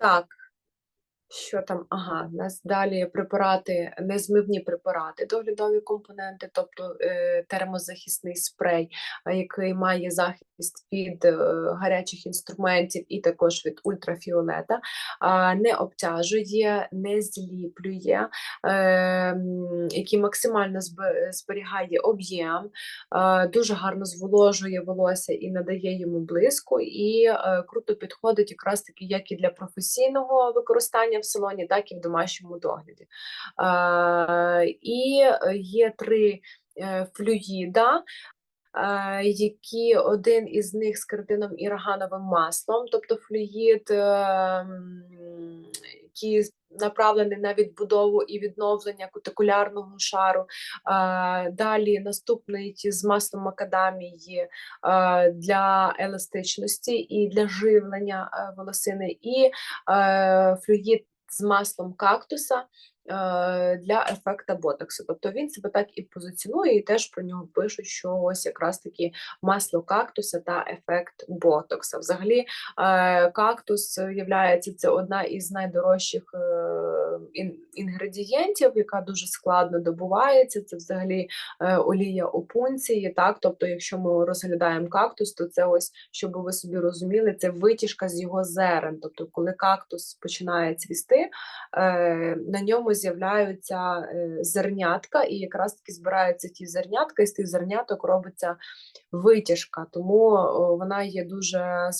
Так. Що там? Ага, у нас далі препарати, незмивні препарати, доглядові компоненти, тобто е, термозахисний спрей, який має захист від е, гарячих інструментів і також від ультрафіолета, не обтяжує, не зліплює, е, який максимально зберігає об'єм, е, дуже гарно зволожує волосся і надає йому блиску, і круто підходить якраз таки як і для професійного використання в салоні, так і в домашньому догляді. І є три флюїда. Які один із них з кератином і маслом, тобто флюїд, е, який направлений на відбудову і відновлення кутикулярного шару. Далі наступний з маслом макадамії для еластичності і для живлення е, волосини, і е, флюїд з маслом кактуса для ефекта ботоксу. Тобто він себе так і позиціонує, і теж про нього пишуть, що ось якраз таки масло кактуса та ефект ботокса. Взагалі, е, кактус є це одна із найдорожчих е, інгредієнтів, яка дуже складно добувається. Це взагалі е, олія опунції. Так, тобто, якщо ми розглядаємо кактус, то це ось, щоб ви собі розуміли, це витяжка з його зерен. Тобто, коли кактус починає цвісти, е, на ньому з'являються е, зернятка, і якраз таки збираються ті зернятка, і з тих зерняток робиться витяжка. Тому вона є дуже,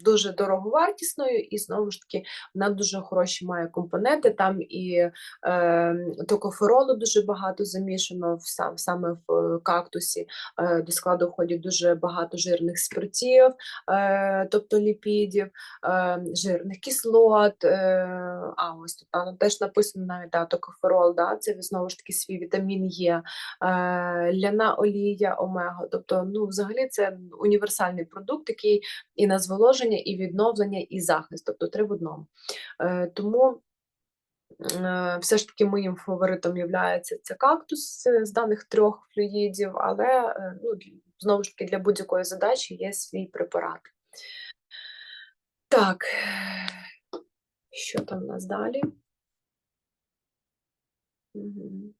дуже дороговартісною, і знову ж таки вона дуже хороші має компоненти. Там і е, токоферолу дуже багато замішано в сам, саме в е, кактусі. Е, до складу входять дуже багато жирних спиртів, е, тобто ліпідів, е, жирних кислот. Е, а ось тут там теж написано навіть да, токоферол, да, це знову ж таки свій вітамін Є, е, ляна олія, омега. Тобто, ну, взагалі, це універсальний продукт, який і на зволоження, і відновлення, і захист, тобто три в одному. Е, тому е, все ж таки моїм фаворитом є це кактус е, з даних трьох флюїдів, але ну, знову ж таки для будь-якої задачі є свій препарат. Так, що там у нас далі? Мгм.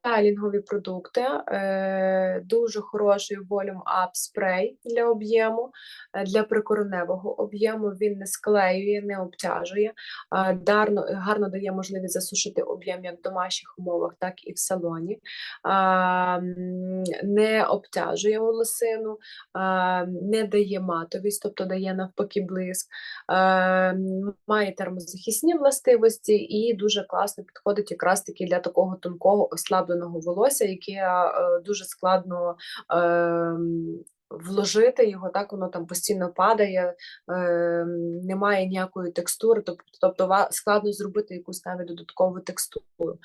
Стайлінгові продукти, е, дуже хороший Volume Up спрей для об'єму, е, для прикореневого об'єму він не склеює, не обтяжує, е, дарно, гарно дає можливість засушити об'єм як в домашніх умовах, так і в салоні, не обтяжує волосину, не дає матовість, тобто дає навпаки блиск, має термозахисні властивості і дуже класно підходить якраз таки для такого тонкого ослабленого волосся, яке е, дуже складно ем, вложити його, так воно там постійно падає, ем, немає ніякої текстури, тоб- тобто складно зробити якусь навіть додаткову текстуру.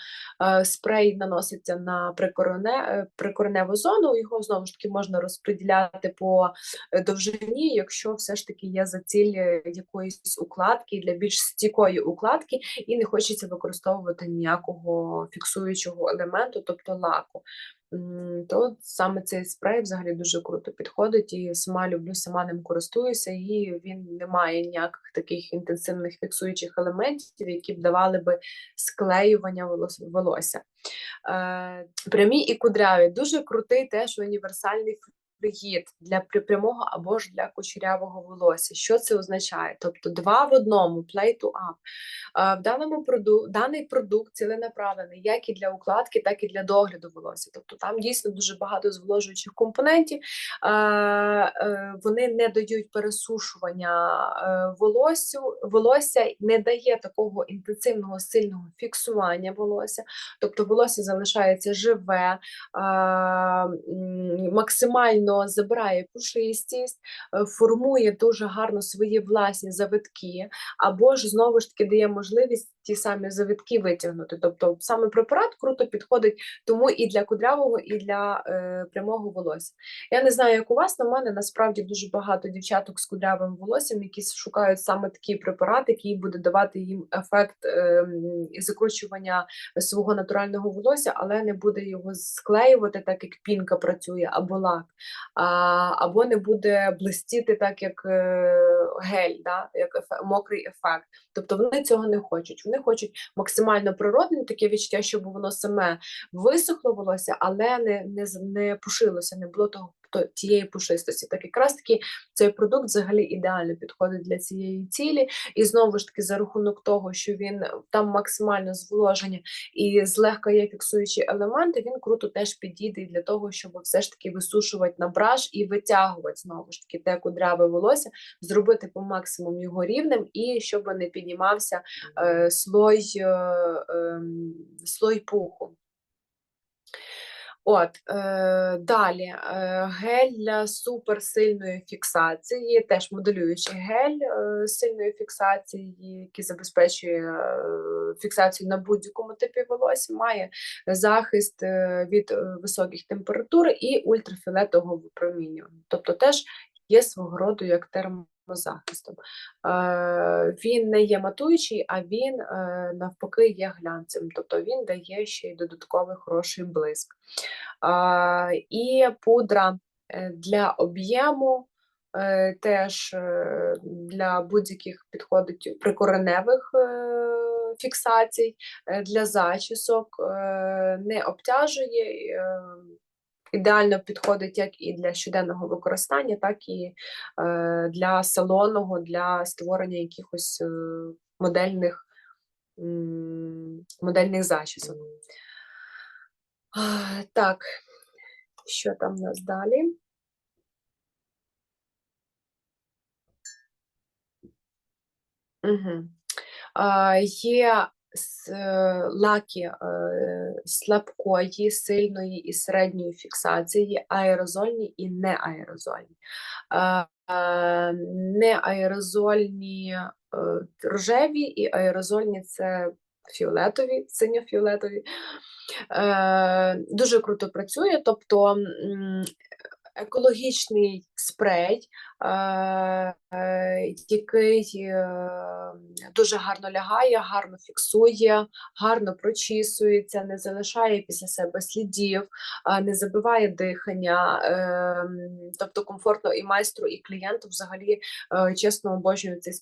Е, Спрей наноситься на прикорене, е, прикореневу зону, його знову ж таки можна розподіляти по е, довжині, якщо все ж таки є за ціль е, якоїсь укладки для більш стійкої укладки, і не хочеться використовувати ніякого фіксуючого елементу, тобто лаку. То саме цей спрей взагалі дуже круто підходить, і сама люблю, сама ним користуюся, і він не має ніяких таких інтенсивних фіксуючих елементів, які б давали би склеювання волосся. Е, прямі і кудряві. Дуже крутий теж універсальний флюїд для прямого або ж для кучерявого волосся. Що це означає? Тобто два в одному, play to up. Е, в даному проду... даний продукт ціленаправлений як і для укладки, так і для догляду волосся. Тобто там дійсно дуже багато зволожуючих компонентів. Е, е, вони не дають пересушування волоссю, волосся, не дає такого інтенсивного сильного фіксування волосся. Тобто волосся залишається живе, а, м, забирає пушистість, е, формує дуже гарно свої власні завитки, або ж знову ж таки дає можливість ті самі завитки витягнути. Тобто саме препарат круто підходить тому і для кудрявого, і для е, прямого волосся. Я не знаю, як у вас, в мене насправді дуже багато дівчаток з кудрявим волоссям, які шукають саме такий препарат, який буде давати їм ефект і закручування свого натурального волосся, але не буде його склеювати, так як пінка працює або лак. Або не буде блистіти так, як е, гель, да, як ефе, мокрий ефект. Тобто вони цього не хочуть. Вони хочуть максимально природне таке відчуття, щоб воно саме висохло волосся, але не, не, не пушилося, не було того то- тієї пушистості. Так якраз таки цей продукт взагалі ідеально підходить для цієї цілі. І знову ж таки, за рахунок того, що він там максимально зволоження і злегка є фіксуючі елементи, він круто теж підійде для того, щоб все ж таки висушувати на браш і витягувати знову ж таки те кудряве волосся, зробити по максимуму його рівним і щоб не піднімався е, слой, е, ем, слой пуху. От, е, далі е, гель для суперсильної фіксації, теж моделюючий гель е, сильної фіксації, який забезпечує е, фіксацію на будь-якому типі волосся, має захист е, від е, високих температур і ультрафіолетового випромінювання. Тобто теж є свого роду як термозахистом. Е, він не є матуючий, а він е, навпаки є глянцем, тобто він дає ще й додатковий хороший блиск. І пудра е, для об'єму е, теж е, для будь-яких підходить прикореневих е, фіксацій, е, для зачісок, е, не обтяжує. Ідеально підходить як і для щоденного використання, так і е, для салонного, для створення якихось е, модельних, модельних зачісок. Так, що там у нас далі? Угу. Є лаки е, слабкої, сильної і середньої фіксації, аерозольні і неаерозольні. А, а, Неаерозольні е, рожеві і аерозольні це фіолетові, синьо-фіолетові. Е, Дуже круто працює, тобто екологічний спрей, е, е, який е, дуже гарно лягає, гарно фіксує, гарно прочісується, не залишає після себе слідів, е, не забиває дихання. е, Тобто комфортно і майстру, і клієнту взагалі е, чесно обожнюю цей,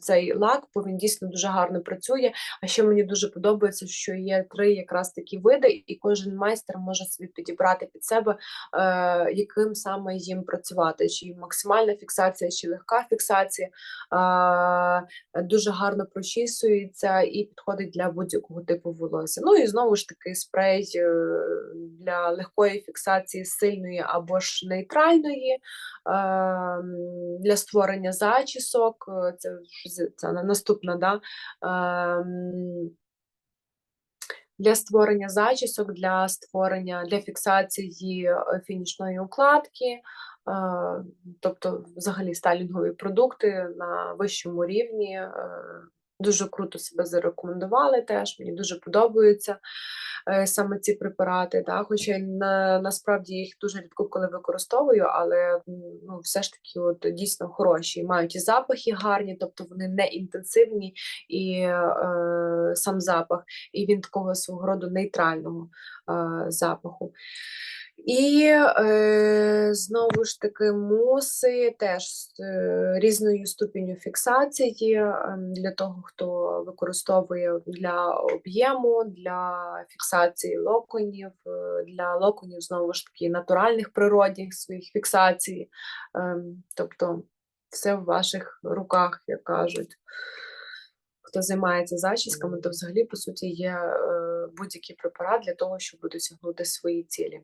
цей лак, бо він дійсно дуже гарно працює. А ще мені дуже подобається, що є три якраз такі види, і кожен майстер може собі підібрати під себе, е, яким саме їм працювати, чи максимальна фіксація, чи легка фіксація. Дуже гарно прочісується і підходить для будь-якого типу волосся. Ну і знову ж таки спрей е, для легкої фіксації сильної або ж нейтральної, для створення зачісок. е, Це, це наступна, да? Для створення зачісок, для створення для фіксації е, фінішної укладки, тобто взагалі стайлінгові продукти на вищому рівні. е, Дуже круто себе зарекомендували теж, мені дуже подобаються е, саме ці препарати. Да? Хоча на, насправді їх дуже рідко коли використовую, але ну, все ж таки от, дійсно хороші. Мають і запахи гарні, тобто вони не інтенсивні, і е, сам запах і він такого свого роду нейтрального е, запаху. І е, знову ж таки муси теж з е, різною ступінню фіксації е, для того, хто використовує для об'єму, для фіксації локонів, е, для локонів знову ж таки натуральних природних своїх фіксацій. Е, тобто все в ваших руках, як кажуть хто займається зачісками, то взагалі, по суті, є е, будь-який препарат для того, щоб досягнути свої цілі.